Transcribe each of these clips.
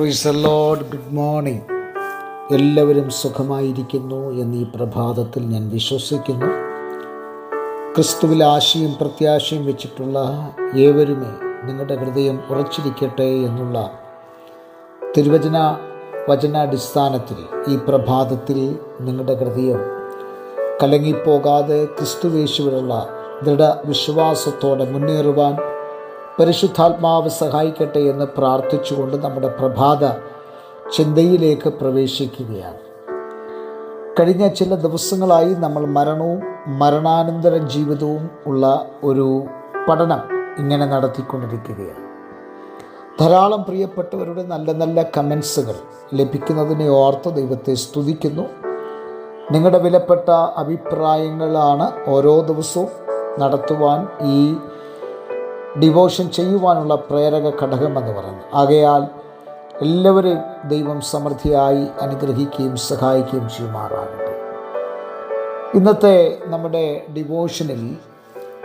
പ്രീസ് load good morning എല്ലാവരും സുഖമായിരിക്കുന്നു എന്ന് ഈ പ്രഭാതത്തിൽ ഞാൻ വിശ്വസിക്കുന്നു. ക്രിസ്തുവിൽ ആശയും പ്രത്യാശയും വെച്ചിട്ടുള്ള ഏവരുമേ നിങ്ങളുടെ ഹൃദയം ഉറച്ചിരിക്കട്ടെ എന്നുള്ള തിരുവചന വചനാടിസ്ഥാനത്തിൽ ഈ പ്രഭാതത്തിൽ നിങ്ങളുടെ ഹൃദയം കലങ്ങിപ്പോകാതെ ക്രിസ്തുവേശുവിലുള്ള ദൃഢവിശ്വാസത്തോടെ മുന്നേറുവാൻ പരിശുദ്ധാത്മാവ് സഹായിക്കട്ടെ എന്ന് പ്രാർത്ഥിച്ചുകൊണ്ട് നമ്മുടെ പ്രഭാത ചിന്തയിലേക്ക് പ്രവേശിക്കുകയാണ്. കഴിഞ്ഞ ചില ദിവസങ്ങളായി നമ്മൾ മരണവും മരണാനന്തര ജീവിതവും ഉള്ള ഒരു പഠനം ഇങ്ങനെ നടത്തിക്കൊണ്ടിരിക്കുകയാണ്. ധാരാളം പ്രിയപ്പെട്ടവരുടെ നല്ല നല്ല കമൻസുകൾ ലഭിക്കുന്നതിനെ ഓർത്ത് ദൈവത്തെ സ്തുതിക്കുന്നു. നിങ്ങളുടെ വിലപ്പെട്ട അഭിപ്രായങ്ങളാണ് ഓരോ ദിവസവും നടത്തുവാൻ ഈ ഡിവോഷൻ ചെയ്യുവാനുള്ള പ്രേരക ഘടകമെന്ന് പറയുന്നത് ആകയാൽ എല്ലാവരെയും ദൈവം സമൃദ്ധിയായി അനുഗ്രഹിക്കുകയും സഹായിക്കുകയും ചെയ്യുമാറാകട്ടെ. ഇന്നത്തെ നമ്മുടെ ഡിവോഷനിൽ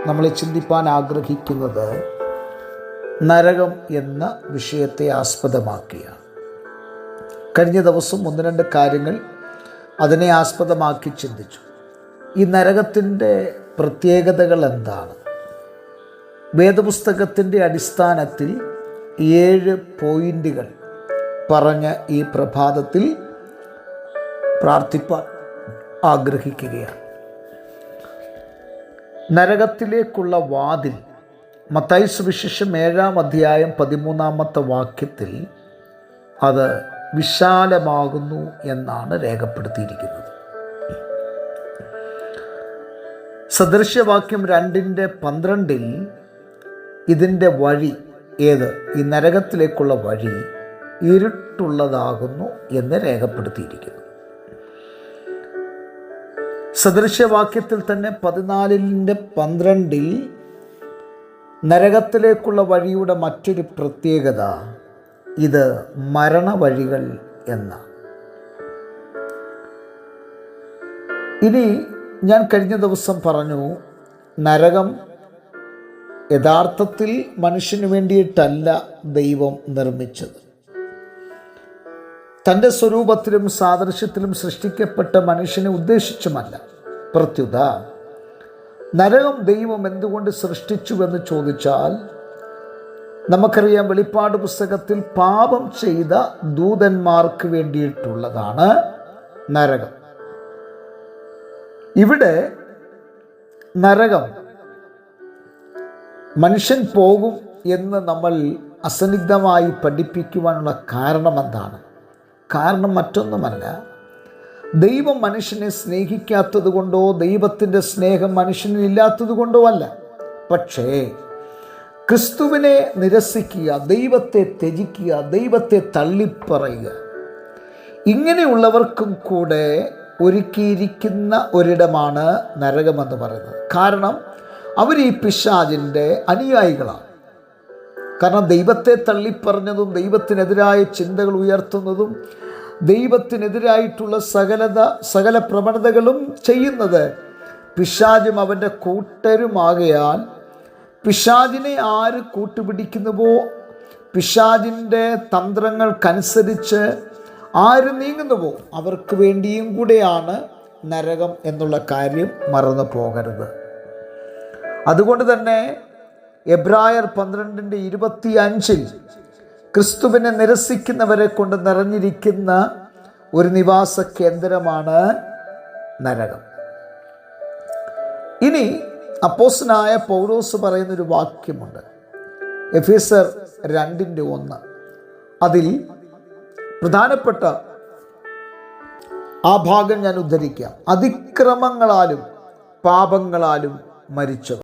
നമ്മൾ ചിന്തിപ്പാൻ ആഗ്രഹിക്കുന്നത് നരകം എന്ന വിഷയത്തെ ആസ്പദമാക്കിയാണ്. കഴിഞ്ഞ ദിവസം ഒന്ന് രണ്ട് കാര്യങ്ങൾ അതിനെ ആസ്പദമാക്കി ചിന്തിച്ചു. ഈ നരകത്തിന്റെ പ്രത്യേകതകൾ എന്താണ്? വേദപുസ്തകത്തിന്റെ അടിസ്ഥാനത്തിൽ ഏഴ് പോയിന്റുകൾ പറഞ്ഞ ഈ പ്രഭാതത്തിൽ പ്രാർത്ഥിപ്പാൻ ആഗ്രഹിക്കുകയാണ്. നരകത്തിലേക്കുള്ള വാതിൽ മത്തായി സുവിശേഷം ഏഴാം അധ്യായം പതിമൂന്നാമത്തെ വാക്യത്തിൽ അത് വിശാലമാകുന്നു എന്നാണ് രേഖപ്പെടുത്തിയിരിക്കുന്നത്. സദൃശ്യവാക്യം രണ്ടിന്റെ പന്ത്രണ്ടിൽ ഇതിന്റെ വഴി ഏത്? ഈ നരകത്തിലേക്കുള്ള വഴി ഇരുട്ടുള്ളതാകുന്നു എന്ന് രേഖപ്പെടുത്തിയിരിക്കുന്നു. സദൃശ്യവാക്യത്തിൽ തന്നെ പതിനാലിന്റെ പന്ത്രണ്ടിൽ നരകത്തിലേക്കുള്ള വഴിയുടെ മറ്റൊരു പ്രത്യേകത ഇത് മരണവഴികൾ എന്ന ഇനി ഞാൻ കഴിഞ്ഞ ദിവസം പറഞ്ഞു നരകം യഥാർത്ഥത്തിൽ മനുഷ്യന് വേണ്ടിയിട്ടല്ല ദൈവം നിർമ്മിച്ചത്. തന്റെ സ്വരൂപത്തിലും സാദൃശ്യത്തിലും സൃഷ്ടിക്കപ്പെട്ട മനുഷ്യനെ ഉദ്ദേശിച്ചുമല്ല. പ്രത്യുത നരകം ദൈവം എന്തുകൊണ്ട് സൃഷ്ടിച്ചുവെന്ന് ചോദിച്ചാൽ നമുക്കറിയാം വെളിപ്പാട് പുസ്തകത്തിൽ പാപം ചെയ്ത ദൂതന്മാർക്ക് വേണ്ടിയിട്ടുള്ളതാണ് നരകം. ഇവിടെ നരകം മനുഷ്യൻ പോകും എന്ന് നമ്മൾ അസന്നിഗ്ധമായി പഠിപ്പിക്കുവാനുള്ള കാരണം എന്താണ്? കാരണം മറ്റൊന്നുമല്ല. ദൈവം മനുഷ്യനെ സ്നേഹിക്കാത്തത് കൊണ്ടോ ദൈവത്തിന്റെ സ്നേഹം മനുഷ്യനിൽ ഇല്ലാത്തത് കൊണ്ടോ അല്ല. പക്ഷേ ക്രിസ്തുവിനെ നിരസിക്കുക ദൈവത്തെ ത്യജിക്കുക ദൈവത്തെ തള്ളിപ്പറയുക ഇങ്ങനെയുള്ളവർക്കും കൂടെ ഒരുക്കിയിരിക്കുന്ന ഒരിടമാണ് നരകമെന്ന് പറയുന്നത്. കാരണം അവർ ഈ പിശാജിന്റെ അനുയായികളാണ്. കാരണം ദൈവത്തെ തള്ളിപ്പറഞ്ഞതും ദൈവത്തിനെതിരായ ചിന്തകൾ ഉയർത്തുന്നതും ദൈവത്തിനെതിരായിട്ടുള്ള സകലത സകല പ്രവണതകളും ചെയ്യുന്നത് പിശാജും അവന്റെ കൂട്ടരുമാകയാൽ പിശാജിനെ ആര് കൂട്ടുപിടിക്കുന്നുവോ പിശാജിന്റെ തന്ത്രങ്ങൾക്കനുസരിച്ച് ആര് നീങ്ങുന്നുവോ അവർക്ക് വേണ്ടിയും കൂടെയാണ് നരകം എന്നുള്ള കാര്യം മറന്നു പോകരുത്. അതുകൊണ്ട് തന്നെ എബ്രായർ പന്ത്രണ്ടിന്റെ ഇരുപത്തി അഞ്ചിൽ ക്രിസ്തുവിനെ നിരസിക്കുന്നവരെ കൊണ്ട് നിറഞ്ഞിരിക്കുന്ന ഒരു നിവാസ കേന്ദ്രമാണ് നരകം. ഇനി അപ്പോസനായ പൗലോസ് പറയുന്നൊരു വാക്യമുണ്ട്. എഫീസർ രണ്ടിന്റെ ഒന്ന്. അതിൽ പ്രധാനപ്പെട്ട ആ ഭാഗം ഞാൻ ഉദ്ധരിക്കാം. അതിക്രമങ്ങളാലും പാപങ്ങളാലും മരിച്ചവർ.